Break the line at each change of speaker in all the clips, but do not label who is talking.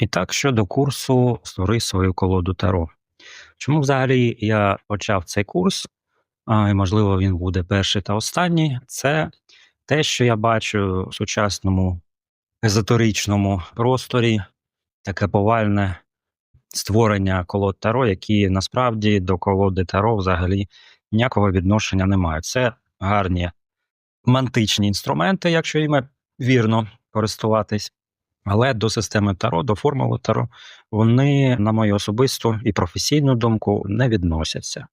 І так, щодо курсу "Створи свою колоду Таро". Чому взагалі я почав цей курс, і, можливо, він буде перший та останній, це те, що я бачу в сучасному езотеричному просторі, таке повальне створення колод Таро, які насправді до колоди Таро взагалі ніякого відношення не мають. Це гарні мантичні інструменти, якщо іми вірно користуватись. Але до системи Таро, до формули Таро, вони, на мою особисту і професійну думку, не відносяться.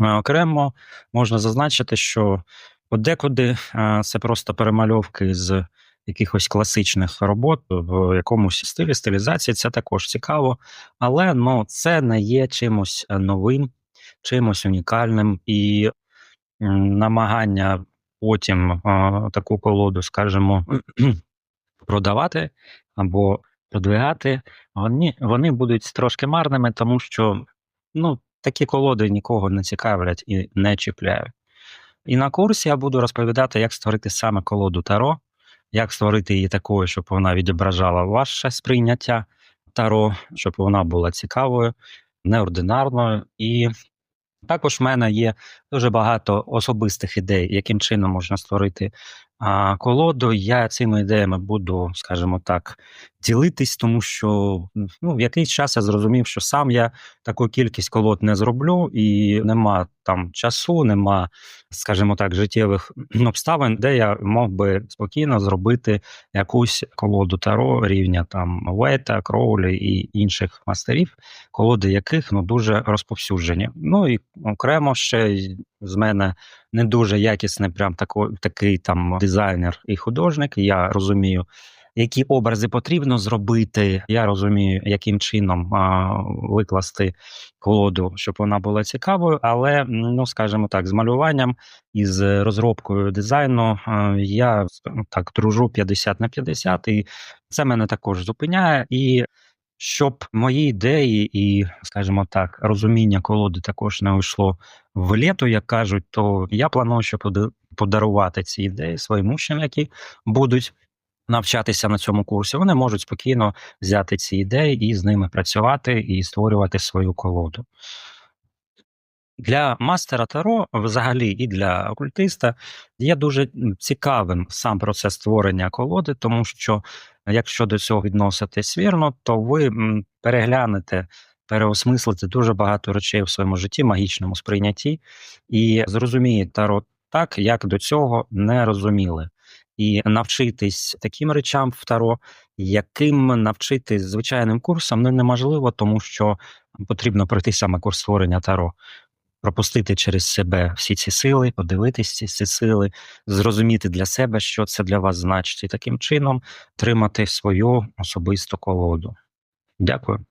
Е, окремо можна зазначити, що подекуди, е, це просто перемальовки з якихось класичних робот в якомусь стилі, стилізації. Це також цікаво, але, ну, це не є чимось, е, новим, чимось унікальним. І, намагання потім, таку колоду, скажімо, продавати або продвигати, вони вони будуть трошки марними, тому що, ну, такі колоди нікого не цікавлять і не чіпляють. І на курсі я буду розповідати, як створити саме колоду Таро, як створити її такою, щоб вона відображала ваше сприйняття Таро, щоб вона була цікавою, неординарною. І також в мене є дуже багато особистих ідей, яким чином можна створити, колоду. Я цими ідеями буду, скажімо так, ділитись, тому що, ну, в якийсь час я зрозумів, що сам я таку кількість колод не зроблю, і нема там часу, нема, скажімо так, життєвих обставин, де я мог би спокійно зробити якусь колоду Таро рівня там Вейта, Кроулі і інших мастерів, колоди яких, ну, дуже розповсюджені. Ну і окремо ще з мене не дуже якісний прям тако такий там дизайнер і художник. Я розумію, які образи потрібно зробити. Я розумію, яким чином, а, викласти колоду, щоб вона була цікавою. Але, ну, скажімо так, з малюванням і з розробкою дизайну, а, я, так, дружу 50 на 50, і це мене також зупиняє. І щоб мої ідеї і, скажімо так, розуміння колоди також не уйшло в лету, як кажуть, то я планую, що подарувати ці ідеї своїм учням, які будуть навчатися на цьому курсі. Вони можуть спокійно взяти ці ідеї і з ними працювати, і створювати свою колоду. Для мастера Таро, взагалі, і для окультиста є дуже, цікавим сам процес створення колоди, тому що, якщо до цього відноситись вірно, то ви, переглянете, переосмислите дуже багато речей в своєму житті, магічному сприйнятті, і зрозумієте Таро так, як до цього не розуміли. І навчитись таким речам в Таро, яким навчитись звичайним курсом, ну, неможливо, тому що потрібно пройти саме курс створення Таро. Пропустити через себе всі ці сили, подивитись ці ці сили, зрозуміти для себе, що це для вас значить, і таким чином тримати свою особисту колоду. Дякую.